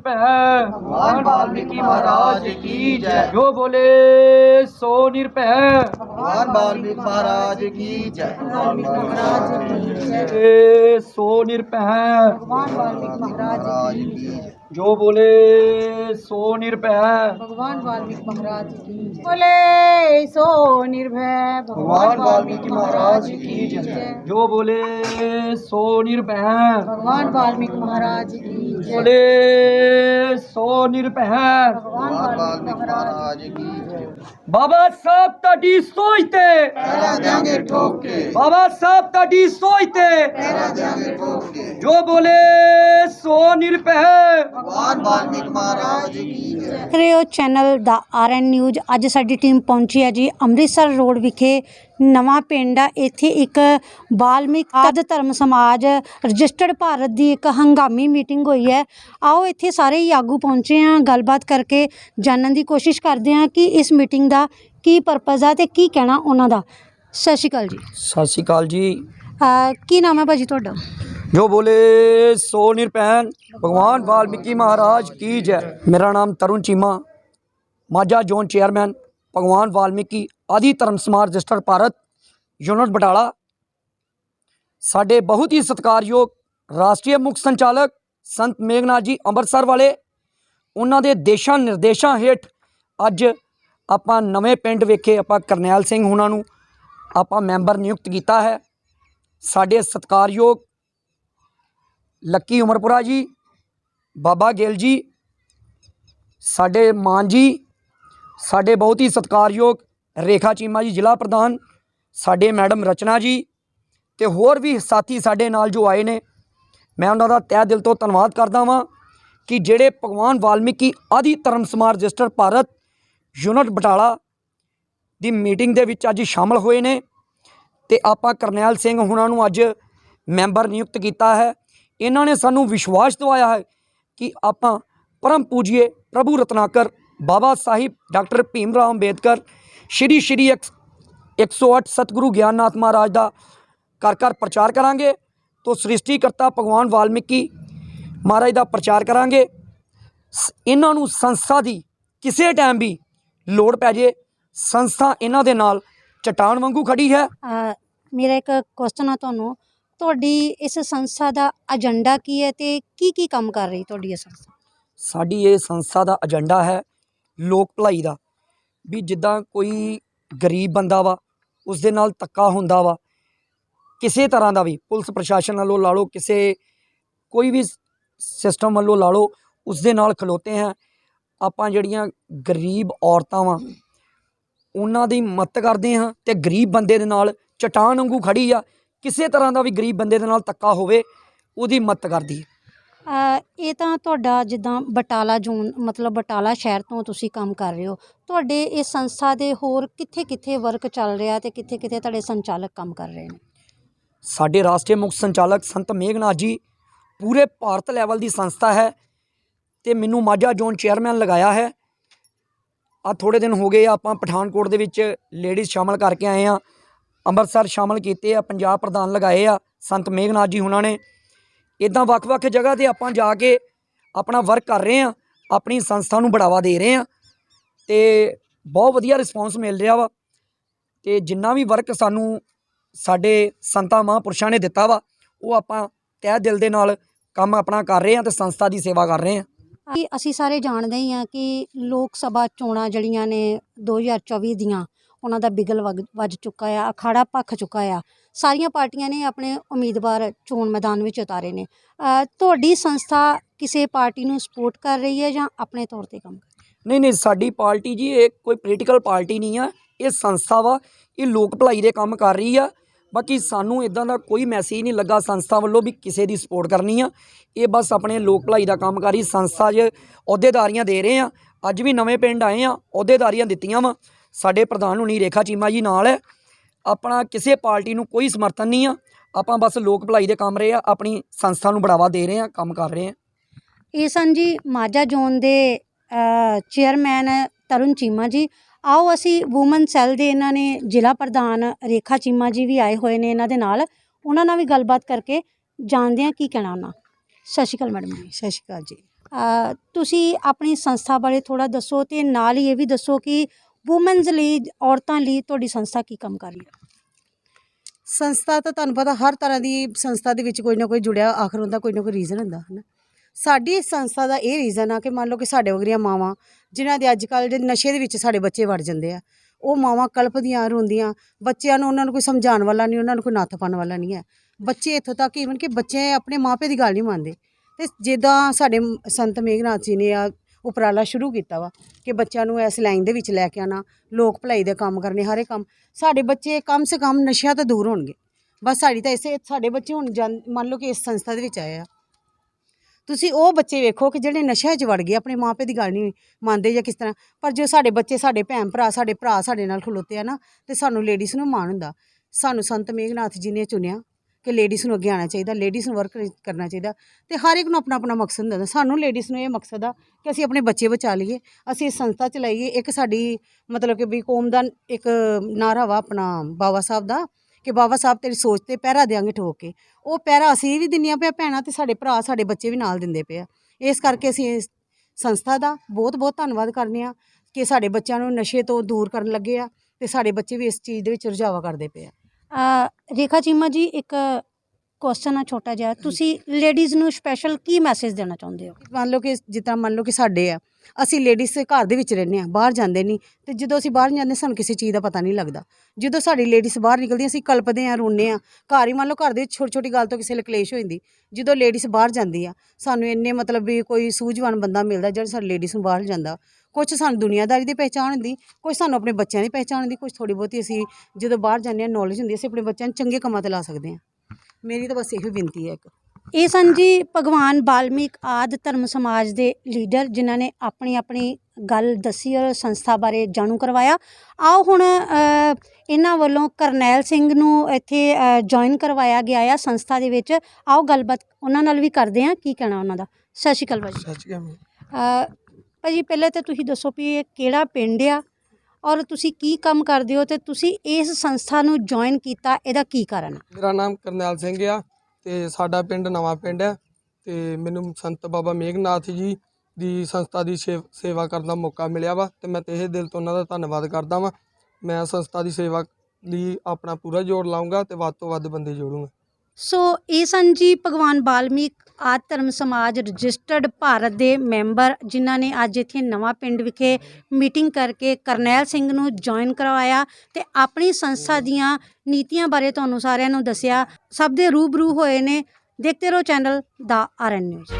ਭੈ। ਭਗਵਾਨ ਬਾਲਮੀਕੀ ਮਹਾਰਾਜ ਕੀ ਜੈ। ਜੋ ਬੋਲੇ ਸੋ ਨਿਰਭੈ। ਭਗਵਾਨ ਬਾਲਮੀਕ ਮਹਾਰਾਜ ਕੀ ਜੈ। ਬਾਲਮੀਕ ਮਹਾਰਾਜ ਕੀ ਜੈ। ਸੋ ਨਿਰਭੈ। ਭਗਵਾਨ ਬਾਲਮੀਕ ਮਹਾਰਾਜ ਕੀ ਜੈ। جو بولے سو نربھے بھگوان والمیک مہاراج کی بولے سو نربھے بھگوان والمیک مہاراج کی جے جو بولے سو نربھے بھگوان والمیک مہاراج کی جے بولے سو نربھے بھگوان والمیک مہاراج کی ਬਾਬਾ ਸਾਹਿਬ ਤੁਹਾਡੀ ਸੋਚ ਤੇ। ਪਹਿਰਾ ਦੇਾਂਗੇ ਠੋਕ ਕੇ। ਬਾਬਾ ਸਾਹਿਬ ਤੁਹਾਡੀ ਸੋਚ ਤੇ। ਪਹਿਰਾ ਦੇਾਂਗੇ ਠੋਕ ਕੇ। ਜੋ ਬੋਲੇ ਸੋ ਨਿਰਭੈ। ਭਗਵਾਨ ਵਾਲਮੀਕ ਮਹਾਰਾਜ ਕੀ ਜੈ। ਰਿਓ ਚੈਨਲ ਦਾ ਆਰਐਨ ਨਿਊਜ਼। ਅੱਜ ਸਾਡੀ ਟੀਮ ਪਹੁੰਚੀ ਹੈ ਜੀ ਅੰਮ੍ਰਿਤਸਰ ਰੋਡ ਵਿਖੇ। ਨਵਾਂ ਪਿੰਡ ਆ। ਇੱਥੇ ਇੱਕ ਬਾਲਮਿਕ ਆਦ ਧਰਮ ਸਮਾਜ ਰਜਿਸਟਰਡ ਭਾਰਤ ਦੀ ਇੱਕ ਹੰਗਾਮੀ ਮੀਟਿੰਗ ਹੋਈ ਹੈ। ਆਓ ਇੱਥੇ ਸਾਰੇ ਹੀ ਆਗੂ ਪਹੁੰਚੇ ਆ ਗੱਲਬਾਤ ਕਰਕੇ ਜਾਣਨ ਦੀ ਕੋਸ਼ਿਸ਼ ਕਰਦੇ ਆ ਕਿ ਇਸ ਮੀਟਿੰਗ ਦਾ ਕੀ ਪਰਪਸ ਆ ਤੇ ਕੀ ਕਹਿਣਾ ਉਹਨਾਂ ਦਾ। ਸਤਿ ਸ਼੍ਰੀ ਅਕਾਲ ਜੀ। ਸਤਿ ਸ਼੍ਰੀ ਅਕਾਲ ਜੀ। ਅਹ ਕੀ ਨਾਮ ਹੈ ਭਾਜੀ ਤੁਹਾਡਾ? ਜੋ ਬੋਲੇ ਸੋ ਨਿਰਭੈ ਭਗਵਾਨ ਵਾਲਮੀਕੀ ਮਹਾਰਾਜ ਕੀ ਜੈ। ਮੇਰਾ ਨਾਮ ਤਰੁਣ ਚੀਮਾ ਮਾਝਾ ਜ਼ੋਨ ਚੇਅਰਮੈਨ ਭਗਵਾਨ ਵਾਲਮੀਕੀ ਆਦੀ ਧਰਮ ਸਮਾਜ ਰਜਿਸਟਰ ਭਾਰਤ, ਯੂਨਿਟ ਬਟਾਲਾ। ਸਾਡੇ ਬਹੁਤ ਹੀ ਸਤਿਕਾਰਯੋਗ ਰਾਸ਼ਟਰੀ ਮੁੱਖ ਸੰਚਾਲਕ ਸੰਤ ਮੇਘਨਾਥ ਜੀ ਅੰਮ੍ਰਿਤਸਰ ਵਾਲੇ, ਉਹਨਾਂ ਦੇ ਦੇਸ਼ਾਂ ਨਿਰਦੇਸ਼ਾਂ ਹੇਠ ਅੱਜ ਆਪਾਂ ਨਵੇਂ ਪਿੰਡ ਵੇਖੇ ਆਪਾਂ ਕਰਨੈਲ ਸਿੰਘ ਉਹਨਾਂ ਨੂੰ ਆਪਾਂ ਮੈਂਬਰ ਨਿਯੁਕਤ ਕੀਤਾ ਹੈ। ਸਾਡੇ ਸਤਿਕਾਰਯੋਗ ਲੱਕੀ ਉਮਰਪੁਰਾ ਜੀ, ਬਾਬਾ ਗਿੱਲ ਜੀ, ਸਾਡੇ ਮਾਨ ਜੀ, ਸਾਡੇ ਬਹੁਤ ਹੀ ਸਤਿਕਾਰਯੋਗ ਰੇਖਾ ਚੀਮਾ ਜੀ ਜ਼ਿਲ੍ਹਾ ਪ੍ਰਧਾਨ, ਸਾਡੇ ਮੈਡਮ ਰਚਨਾ ਜੀ ਤੇ ਹੋਰ ਵੀ ਸਾਥੀ ਸਾਡੇ ਨਾਲ ਜੋ ਆਏ ਨੇ, ਮੈਂ ਉਹਨਾਂ ਦਾ ਤਹਿ ਦਿਲ ਤੋਂ ਧੰਨਵਾਦ ਕਰਦਾ ਵਾਂ ਕਿ ਜਿਹੜੇ ਭਗਵਾਨ ਵਾਲਮੀਕੀ ਆਦਿ ਧਰਮ ਸਮਾਜ ਰਜਿਸਟਰ ਭਾਰਤ ਯੂਨਿਟ ਬਟਾਲਾ ਦੀ ਮੀਟਿੰਗ ਦੇ ਵਿੱਚ ਅੱਜ ਸ਼ਾਮਲ ਹੋਏ ਨੇ ਤੇ ਆਪਾਂ ਕਰਨੈਲ ਸਿੰਘ ਹੁਣਾਂ ਨੂੰ ਅੱਜ ਮੈਂਬਰ ਨਿਯੁਕਤ ਕੀਤਾ ਹੈ। ਇਹਨਾਂ ਨੇ ਸਾਨੂੰ ਵਿਸ਼ਵਾਸ ਦਿਵਾਇਆ ਹੈ ਕਿ ਆਪਾਂ ਪਰਮ ਪੂਜੀਏ ਪ੍ਰਭੂ ਰਤਨਾਕਰ ਬਾਬਾ ਸਾਹਿਬ ਡਾਕਟਰ ਭੀਮ ਰਾਓ ਅੰਬੇਦਕਰ ਸ਼੍ਰੀ ਸ਼੍ਰੀ ਇੱਕ- 108 ਸਤਿਗੁਰੂ ਗਿਆਨਨਾਥ ਮਹਾਰਾਜ ਦਾ ਘਰ ਘਰ ਪ੍ਰਚਾਰ ਕਰਾਂਗੇ ਤੋਂ ਸ੍ਰਿਸ਼ਟੀਕਰਤਾ ਭਗਵਾਨ ਵਾਲਮੀਕੀ ਮਹਾਰਾਜ ਦਾ ਪ੍ਰਚਾਰ ਕਰਾਂਗੇ। ਇਹਨਾਂ ਨੂੰ ਸੰਸਥਾ ਦੀ ਕਿਸੇ ਟਾਈਮ ਵੀ ਲੋੜ ਪੈ ਜੇ ਸੰਸਥਾ ਇਹਨਾਂ ਦੇ ਨਾਲ ਚਟਾਨ ਵਾਂਗੂ ਖੜੀ ਹੈ। ਮੇਰਾ ਇੱਕ ਕੁਐਸਚਨ ਆ ਤੁਹਾਨੂੰ। ਤੁਹਾਡੀ ਇਸ ਸੰਸਥਾ ਦਾ ਏਜੰਡਾ ਕੀ ਹੈ ਤੇ ਕੀ ਕੀ ਕੰਮ ਕਰ ਰਹੀ ਤੁਹਾਡੀ ਇਹ ਸੰਸਥਾ? ਸਾਡੀ ਇਹ ਸੰਸਥਾ ਦਾ ਏਜੰਡਾ ਹੈ ਲੋਕ ਭਲਾਈ ਦਾ। ਵੀ ਜਿੱਦਾਂ ਕੋਈ ਗਰੀਬ ਬੰਦਾ ਵਾ ਉਸ ਦੇ ਨਾਲ ਧੱਕਾ ਹੁੰਦਾ ਵਾ, ਕਿਸੇ ਤਰ੍ਹਾਂ ਦਾ ਵੀ, ਪੁਲਿਸ ਪ੍ਰਸ਼ਾਸਨ ਵੱਲੋਂ ਲਾ ਲਓ, ਕਿਸੇ ਕੋਈ ਵੀ ਸਿਸਟਮ ਵੱਲੋਂ ਲਾ ਲਓ ਉਸ ਦੇ ਨਾਲ ਖਲੋਤੇ ਹਾਂ। ਆਪਾਂ ਜਿਹੜੀਆਂ ਗਰੀਬ ਔਰਤਾਂ ਵਾ, ਉਹਨਾਂ ਦੀ ਮਦਦ ਕਰਦੇ ਹਾਂ ਤੇ ਗਰੀਬ ਬੰਦੇ ਦੇ ਨਾਲ ਚਟਾਨ ਵਾਂਗੂ ਖੜੀ ਆ। ਕਿਸੇ ਤਰ੍ਹਾਂ ਦਾ ਵੀ ਗਰੀਬ ਬੰਦੇ ਦੇ ਨਾਲ ਧੱਕਾ ਹੋਵੇ, ਉਹਦੀ ਮਦਦ ਕਰਦੀ ਇਹ ਤਾਂ ਤੁਹਾਡਾ ਜਿੱਦਾਂ ਬਟਾਲਾ ਜ਼ੋਨ, ਮਤਲਬ ਬਟਾਲਾ ਸ਼ਹਿਰ ਤੋਂ ਤੁਸੀਂ ਕੰਮ ਕਰ ਰਹੇ ਹੋ। ਤੁਹਾਡੇ ਇਸ ਸੰਸਥਾ ਦੇ ਹੋਰ ਕਿੱਥੇ ਕਿੱਥੇ ਵਰਕ ਚੱਲ ਰਿਹਾ ਅਤੇ ਕਿੱਥੇ ਕਿੱਥੇ ਤੁਹਾਡੇ ਸੰਚਾਲਕ ਕੰਮ ਕਰ ਰਹੇ ਨੇ? ਸਾਡੇ ਰਾਸ਼ਟਰੀ ਮੁੱਖ ਸੰਚਾਲਕ ਸੰਤ ਮੇਘਨਾਥ ਜੀ ਪੂਰੇ ਭਾਰਤ ਲੈਵਲ ਦੀ ਸੰਸਥਾ ਹੈ ਤੇ ਮੈਨੂੰ ਮਾਝਾ ਜ਼ੋਨ ਚੇਅਰਮੈਨ ਲਗਾਇਆ ਹੈ। ਆ ਥੋੜੇ ਦਿਨ ਹੋ ਗਏ ਆ, ਆਪਾਂ ਪਠਾਨਕੋਟ ਦੇ ਵਿੱਚ ਲੇਡੀਜ਼ ਸ਼ਾਮਲ ਕਰਕੇ ਆਏ ਆ ਅੰਮ੍ਰਿਤਸਰ ਸ਼ਾਮਲ ਕੀਤੇ ਆ, ਪੰਜਾਬ ਪ੍ਰਧਾਨ ਲਗਾਏ ਆ ਸੰਤ ਮੇਘਨਾਥ ਜੀ ਉਹਨਾਂ ਨੇ। ਇਦਾਂ ਵੱਖ-ਵੱਖ ਜਗ੍ਹਾ ਤੇ ਆਪਾਂ ਜਾ ਕੇ ਆਪਣਾ ਵਰਕ ਕਰ ਰਹੇ ਆ ਆਪਣੀ ਸੰਸਥਾ ਨੂੰ ਬੜਾਵਾ ਦੇ ਰਹੇ ਆ ਤੇ ਬਹੁਤ ਵਧੀਆ ਰਿਸਪੌਂਸ ਮਿਲ ਰਿਹਾ ਵਾ ਤੇ ਜਿੰਨਾ ਵੀ ਵਰਕ ਸਾਨੂੰ ਸਾਡੇ ਸੰਤਾਂ, ਮਹਾਂਪੁਰਸ਼ਾਂ ਨੇ ਦਿੱਤਾ ਵਾ, ਉਹ ਆਪਾਂ ਤਹਿ ਦਿਲ ਦੇ ਨਾਲ ਕੰਮ ਆਪਣਾ ਕਰ ਰਹੇ ਹਾਂ ਤੇ ਸੰਸਥਾ ਦੀ ਸੇਵਾ ਕਰ ਰਹੇ ਹਾਂ। ਕਿ ਅਸੀਂ ਸਾਰੇ ਜਾਣਦੇ ਹੀ ਹਾਂ ਕਿ ਲੋਕ ਸਭਾ ਚੋਣਾਂ ਜਿਹੜੀਆਂ ਨੇ 2024 ਦੀਆਂ ਉਹਨਾਂ ਦਾ ਬਿਗਲ ਵਗ- ਵੱਜ ਚੁੱਕਾ ਆ, ਅਖਾੜਾ ਭਖ ਚੁੱਕਾ ਆ। ਸਾਰੀਆਂ ਪਾਰਟੀਆਂ ਨੇ ਆਪਣੇ ਉਮੀਦਵਾਰ ਚੋਣ ਮੈਦਾਨ ਵਿੱਚ ਉਤਾਰੇ ਨੇ। ਤੁਹਾਡੀ ਸੰਸਥਾ ਕਿਸੇ ਪਾਰਟੀ ਨੂੰ ਸਪੋਰਟ ਕਰ ਰਹੀ ਹੈ ਜਾਂ ਆਪਣੇ ਤੌਰ ਤੇ ਕੰਮ ਕਰ ਨਹੀਂ ਨਹੀਂ, ਸਾਡੀ ਪਾਰਟੀ ਜੀ, ਇਹ ਕੋਈ ਪੋਲੀਟੀਕਲ ਪਾਰਟੀ ਨਹੀਂ ਆ। ਇਹ ਸੰਸਥਾ ਵਾ, ਇਹ ਲੋਕ ਭਲਾਈ ਦੇ ਕੰਮ ਕਰ ਰਹੀ ਆ। ਬਾਕੀ ਸਾਨੂੰ ਇਦਾਂ ਦਾ ਕੋਈ ਮੈਸੇਜ ਨਹੀਂ ਲੱਗਾ ਸੰਸਥਾ ਵੱਲੋਂ ਵੀ ਕਿਸੇ ਦੀ ਸਪੋਰਟ ਕਰਨੀ ਆ। ਇਹ ਬਸ ਆਪਣੇ ਲੋਕ ਭਲਾਈ ਦਾ ਕੰਮ ਕਰ ਰਹੀ, ਸੰਸਥਾ 'ਚ ਅਹੁਦੇਦਾਰੀਆਂ ਦੇ ਰਹੇ ਆ। ਅੱਜ ਵੀ ਨਵੇਂ ਪਿੰਡ ਆਏ ਆ, ਅਹੁਦੇਦਾਰੀਆਂ ਦਿੱਤੀਆਂ ਵਾ। ਸਾਡੇ ਪ੍ਰਧਾਨ ਹੁਣੀ ਰੇਖਾ ਚੀਮਾ ਜੀ ਨਾਲ। ਹੈ ਆਪਣਾ ਕਿਸੇ ਪਾਰਟੀ ਨੂੰ ਕੋਈ ਸਮਰਥਨ ਨਹੀਂ ਆ। ਆਪਾਂ ਬਸ ਲੋਕ ਭਲਾਈ ਦੇ ਕੰਮ ਰਹੇ ਆ ਆਪਣੀ ਸੰਸਥਾ ਨੂੰ ਬੜਾਵਾ ਦੇ ਰਹੇ ਆ ਕੰਮ ਕਰ ਰਹੇ ਆ। ਇਹ ਸਨ ਜੀ ਮਾਝਾ ਜ਼ੋਨ ਦੇ ਚੇਅਰਮੈਨ ਤਰੁਣ ਚੀਮਾ ਜੀ। ਆਓ ਅਸੀਂ ਔਮਨ ਸੈੱਲ ਦੇ ਇਹਨਾਂ ਨੇ ਜ਼ਿਲ੍ਹਾ ਪ੍ਰਧਾਨ ਰੇਖਾ ਚੀਮਾ ਜੀ ਵੀ ਆਏ ਹੋਏ ਨੇ ਇਹਨਾਂ ਦੇ ਨਾਲ। ਉਹਨਾਂ ਨਾਲ ਵੀ ਗੱਲਬਾਤ ਕਰਕੇ ਜਾਣਦੇ ਹਾਂ ਕੀ ਕਹਿਣਾ ਉਹਨਾਂ। ਸਤਿ ਸ਼੍ਰੀ ਅਕਾਲ ਮੈਡਮ ਜੀ। ਸਤਿ ਸ਼੍ਰੀ ਅਕਾਲ ਜੀ। ਤੁਸੀਂ ਆਪਣੀ ਸੰਸਥਾ ਬਾਰੇ ਥੋੜਾ ਦੱਸੋ ਤੇ ਨਾਲ ਹੀ ਇਹ ਵੀ ਦੱਸੋ ਕਿ ਔਮਨਸ ਲਈ ਔਰਤਾਂ ਲਈ ਤੁਹਾਡੀ ਸੰਸਥਾ ਕੀ ਕੰਮ ਕਰ ਰਹੀ ਹੈ? ਸੰਸਥਾ ਤਾਂ ਤੁਹਾਨੂੰ ਪਤਾ ਹਰ ਤਰ੍ਹਾਂ ਦੀ ਸੰਸਥਾ ਦੇ ਵਿੱਚ ਕੋਈ ਨਾ ਕੋਈ ਜੁੜਿਆ ਆਖਰ ਹੁੰਦਾ, ਕੋਈ ਨਾ ਕੋਈ ਰੀਜ਼ਨ ਹੁੰਦਾ ਹੈ ਨਾ ਸਾਡੀ ਸੰਸਥਾ ਦਾ ਇਹ ਰੀਜ਼ਨ ਆ ਕਿ ਮੰਨ ਲਓ ਕਿ ਸਾਡੇ ਵਗਰੀਆਂ ਮਾਵਾਂ, ਜਿਨ੍ਹਾਂ ਦੇ ਅੱਜ ਕੱਲ੍ਹ ਦੇ ਨਸ਼ੇ ਦੇ ਵਿੱਚ ਸਾਡੇ ਬੱਚੇ ਵੜ ਜਾਂਦੇ ਆ, ਉਹ ਮਾਵਾਂ ਕਲਪਦੀਆਂ ਰੋਂਦੀਆਂ, ਬੱਚਿਆਂ ਨੂੰ ਉਹਨਾਂ ਨੂੰ ਕੋਈ ਸਮਝਾਉਣ ਵਾਲਾ ਨਹੀਂ, ਉਹਨਾਂ ਨੂੰ ਕੋਈ ਨੱਥ ਪਾਉਣ ਵਾਲਾ ਨਹੀਂ ਹੈ। ਬੱਚੇ ਇੱਥੋਂ ਤੱਕ ਈਵਨ ਕਿ ਬੱਚੇ ਆਪਣੇ ਮਾਪੇ ਦੀ ਗੱਲ ਨਹੀਂ ਮੰਨਦੇ। ਤੇ ਜਿੱਦਾਂ ਸਾਡੇ ਸੰਤ ਮੇਘਨਾਥ ਜੀ ਨੇ ਆ ਉਪਰਾਲਾ ਸ਼ੁਰੂ ਕੀਤਾ ਵਾ ਕਿ ਬੱਚਿਆਂ ਨੂੰ ਇਸ ਲਾਈਨ ਦੇ ਵਿੱਚ ਲੈ ਕੇ ਆਣਾ ਲੋਕ ਭਲਾਈ ਦੇ ਕੰਮ ਕਰਨੇ, ਹਰੇ ਕੰਮ। ਸਾਡੇ ਬੱਚੇ ਕਮ ਸੇ ਕਮ ਨਸ਼ਿਆਂ ਤੋਂ ਦੂਰ ਹੋਣਗੇ। ਬਸ ਸਾਡੀ ਤਾਂ ਇਸੇ, ਸਾਡੇ ਬੱਚੇ ਹੁਣ ਜਾਂ- ਮੰਨ ਲਓ ਕਿ ਇਸ ਸੰਸਥਾ ਦੇ ਵਿੱਚ ਆਏ ਆ। ਤੁਸੀਂ ਉਹ ਬੱਚੇ ਵੇਖੋ ਕਿ ਜਿਹੜੇ ਨਸ਼ਿਆਂ 'ਚ ਵੜ ਗਏ, ਆਪਣੇ ਮਾਪੇ ਦੀ ਗੱਲ ਨਹੀਂ ਮੰਨਦੇ ਜਾਂ ਕਿਸ ਤਰ੍ਹਾਂ, ਪਰ ਜੋ ਸਾਡੇ ਬੱਚੇ, ਸਾਡੇ ਭੈਣ ਭਰਾ, ਸਾਡੇ ਭਰਾ ਸਾਡੇ ਨਾਲ ਖਲੋਤੇ ਆ ਨਾ, ਤੇ ਸਾਨੂੰ ਲੇਡੀਜ਼ ਨੂੰ ਮਾਣ ਹੁੰਦਾ। ਸਾਨੂੰ ਸੰਤ ਮੇਘਨਾਥ ਜੀ ਨੇ ਚੁਣਿਆ ਕਿ ਲੇਡੀਜ਼ ਨੂੰ ਅੱਗੇ ਆਉਣਾ ਚਾਹੀਦਾ ਲੇਡੀਜ਼ ਨੂੰ ਵਰਕ ਕਰਨਾ ਚਾਹੀਦਾ ਤੇ ਹਰ ਇੱਕ ਨੂੰ ਆਪਣਾ ਆਪਣਾ ਮਕਸਦ ਹੁੰਦਾ। ਸਾਨੂੰ ਲੇਡੀਜ਼ ਨੂੰ ਇਹ ਮਕਸਦ ਆ ਕਿ ਅਸੀਂ ਆਪਣੇ ਬੱਚੇ ਬਚਾ ਲਈਏ, ਅਸੀਂ ਇਸ ਸੰਸਥਾ ਚਲਾਈਏ ਇੱਕ ਸਾਡੀ ਮਤਲਬ ਕਿ ਵੀ ਕੌਮ ਦਾ ਇੱਕ ਨਾਰਾ ਵਾ ਆਪਣਾ ਬਾਬਾ ਸਾਹਿਬ ਦਾ ਕਿ ਬਾਬਾ ਸਾਹਿਬ ਤੇਰੀ ਸੋਚ ਤੇ ਪਹਿਰਾ ਦੇਾਂਗੇ ਠੋਕ ਕੇ। ਉਹ ਪਹਿਰਾ ਅਸੀਂ ਵੀ ਦਿੰਦੀਆਂ ਪਿਆ, ਭੈਣਾਂ ਤੇ ਸਾਡੇ ਭਰਾ, ਸਾਡੇ ਬੱਚੇ ਵੀ ਨਾਲ ਦਿੰਦੇ ਪਿਆ ਇਸ ਕਰਕੇ ਅਸੀਂ ਇਸ ਸੰਸਥਾ ਦਾ ਬਹੁਤ ਬਹੁਤ ਧੰਨਵਾਦ ਕਰਨੇ ਆ ਕਿ ਸਾਡੇ ਬੱਚਿਆਂ ਨੂੰ ਨਸ਼ੇ ਤੋਂ ਦੂਰ ਕਰਨ ਲੱਗੇ ਆ ਤੇ ਸਾਡੇ ਬੱਚੇ ਵੀ ਇਸ ਚੀਜ਼ ਦੇ ਵਿੱਚ ਰੁਝਾਵਾ ਕਰਦੇ ਪਏ ਆ। ਰੇਖਾ ਚੀਮਾ ਜੀ ਇੱਕ ਕੁਐਸਚਨ ਆ ਛੋਟਾ ਜਿਹਾ। ਤੁਸੀਂ ਲੇਡੀਜ਼ ਨੂੰ ਸਪੈਸ਼ਲ ਕੀ ਮੈਸੇਜ ਦੇਣਾ ਚਾਹੁੰਦੇ ਹੋ? ਮੰਨ ਲਓ ਕਿ ਜਿੱਦਾਂ ਮੰਨ ਲਓ ਕਿ ਸਾਡੇ ਆ ਅਸੀਂ ਲੇਡੀਜ਼ ਘਰ ਦੇ ਵਿੱਚ ਰਹਿੰਦੇ ਆ ਬਾਹਰ ਜਾਂਦੇ ਨਹੀਂ। ਤੇ ਜਦੋਂ ਅਸੀਂ ਬਾਹਰ ਜਾਂਦੇ ਸਾਨੂੰ ਕਿਸੇ ਚੀਜ਼ ਦਾ ਪਤਾ ਨਹੀਂ ਲੱਗਦਾ। ਜਦੋਂ ਸਾਡੀ ਲੇਡੀਜ਼ ਬਾਹਰ ਨਿਕਲਦੀਆਂ ਅਸੀਂ ਕਲਪਦੇ ਆ ਰੋਂਦੇ ਆ। ਘਰ ਹੀ ਮੰਨ ਲਓ ਘਰ ਦੇ ਵਿੱਚ ਛੋਟੀ ਛੋਟੀ ਗੱਲ ਤੋਂ ਕਿਸੇ ਲਈ ਕਲੇਸ਼ ਹੋ ਜਾਂਦੀ। ਜਦੋਂ ਲੇਡੀਜ਼ ਬਾਹਰ ਜਾਂਦੀ ਆ ਸਾਨੂੰ ਇੰਨੇ ਮਤਲਬ ਵੀ ਕੋਈ ਸੂਝਵਾਨ ਬੰਦਾ ਮਿਲਦਾ ਜਿਹੜਾ ਸਾਡੀ ਲੇਡੀਜ਼ ਨੂੰ ਬਾਹਰ ਜਾਂਦਾ ਕੁਝ ਸਾਨੂੰ ਦੁਨੀਆਦਾਰੀ ਦੀ ਪਹਿਚਾਣ ਹੁੰਦੀ ਕੁਝ ਸਾਨੂੰ ਆਪਣੇ ਬੱਚਿਆਂ ਦੀ ਪਹਿਚਾਣ ਹੁੰਦੀ ਕੁਝ ਥੋੜੀ ਬਹੁਤੀ ਅਸੀਂ ਜਦੋਂ ਬਾਹਰ ਜਾਂਦੇ ਆ ਨੌਲੇਜ ਹੁੰਦੀ ਅਸੀਂ ਆਪਣੇ ਬੱਚਿਆਂ ਨੂੰ ਚੰਗੇ ਕੰਮਾਂ ਤੇ ਲਾ ਸਕਦੇ ਆ ਮੇਰੀ ਤਾਂ ਬਸ ਇਹੋ ਬੇਨਤੀ ਹੈ ਇੱਕ। ਇਹ ਸਨ ਜੀ ਭਗਵਾਨ ਬਾਲਮੀਕ ਆਦ ਧਰਮ ਸਮਾਜ ਦੇ ਲੀਡਰ ਜਿਨ੍ਹਾਂ ਨੇ ਆਪਣੀ ਆਪਣੀ ਗੱਲ ਦੱਸੀ ਔਰ ਸੰਸਥਾ ਬਾਰੇ ਜਾਣੂ ਕਰਵਾਇਆ। ਆਓ ਹੁਣ ਇਹਨਾਂ ਵੱਲੋਂ ਕਰਨੈਲ ਸਿੰਘ ਨੂੰ ਇੱਥੇ ਜੁਆਇਨ ਕਰਵਾਇਆ ਗਿਆ ਆ ਸੰਸਥਾ ਦੇ ਵਿੱਚ। ਆਓ ਗੱਲਬਾਤ ਉਹਨਾਂ ਨਾਲ ਵੀ ਕਰਦੇ ਹਾਂ ਕੀ ਕਹਿਣਾ ਉਹਨਾਂ ਦਾ? ਸਤਿ ਸ਼੍ਰੀ ਅਕਾਲ ਭਾਜੀ ਸੱਚ ਗਿਆ ਮੈਂ ਅ, ਭਾਜੀ ਪਹਿਲਾਂ ਤਾਂ ਤੁਸੀਂ ਦੱਸੋ ਵੀ ਇਹ ਕਿਹੜਾ ਪਿੰਡ ਆ ਔਰ ਤੁਸੀਂ ਕੀ ਕੰਮ ਕਰਦੇ ਹੋ ਤੇ ਤੁਸੀਂ ਇਸ ਸੰਸਥਾ ਨੂੰ ਜੁਆਇਨ ਕੀਤਾ, ਇਹਦਾ ਕੀ ਕਾਰਨ ਆ? ਮੇਰਾ ਨਾਮ ਕਰਨੈਲ ਸਿੰਘ ਆ ਤੇ ਸਾਡਾ ਪਿੰਡ ਨਵਾਂ ਪਿੰਡ ਹੈ ਤੇ ਮੈਨੂੰ ਸੰਤ ਬਾਬਾ ਮੇਘਨਾਥ ਜੀ ਦੀ ਸੰਸਥਾ ਦੀ ਸੇਵ- ਸੇਵਾ ਕਰਨ ਦਾ ਮੌਕਾ ਮਿਲਿਆ ਵਾ ਤੇ ਮੈਂ ਤਹਿ ਦਿਲ ਤੋਂ ਉਹਨਾਂ ਦਾ ਧੰਨਵਾਦ ਕਰਦਾ ਵਾਂ। ਮੈਂ ਸੰਸਥਾ ਦੀ ਸੇਵਾ ਲਈ ਆਪਣਾ ਪੂਰਾ ਜੋਰ ਲਾਉਂਗਾ ਤੇ ਵੱਧ ਤੋਂ ਵੱਧ ਬੰਦੇ ਜੋੜੂੰਗਾ। ਸੋ ਇਹ ਸਨ ਜੀ ਭਗਵਾਨ ਬਾਲਮੀਕ ਆਦ ਧਰਮ ਸਮਾਜ ਰਜਿਸਟਰਡ ਭਾਰਤ ਦੇ ਮੈਂਬਰ, ਜਿਨ੍ਹਾਂ ਨੇ ਅੱਜ ਇੱਥੇ ਨਵਾਂ ਪਿੰਡ ਵਿਖੇ ਮੀਟਿੰਗ ਕਰਕੇ ਕਰਨੈਲ ਸਿੰਘ ਨੂੰ ਜੁਆਇਨ ਕਰਵਾਇਆ ਤੇ ਆਪਣੀ ਸੰਸਥਾ ਦੀਆਂ ਨੀਤੀਆਂ ਬਾਰੇ ਤੁਹਾਨੂੰ ਸਾਰਿਆਂ ਨੂੰ ਦੱਸਿਆ। ਸਭ ਦੇ ਰੂਬਰੂ ਹੋਏ ਨੇ। ਦੇਖਦੇ ਰਹੋ ਚੈਨਲ ਦਾ ਆਰਐਨ ਨਿਊਜ਼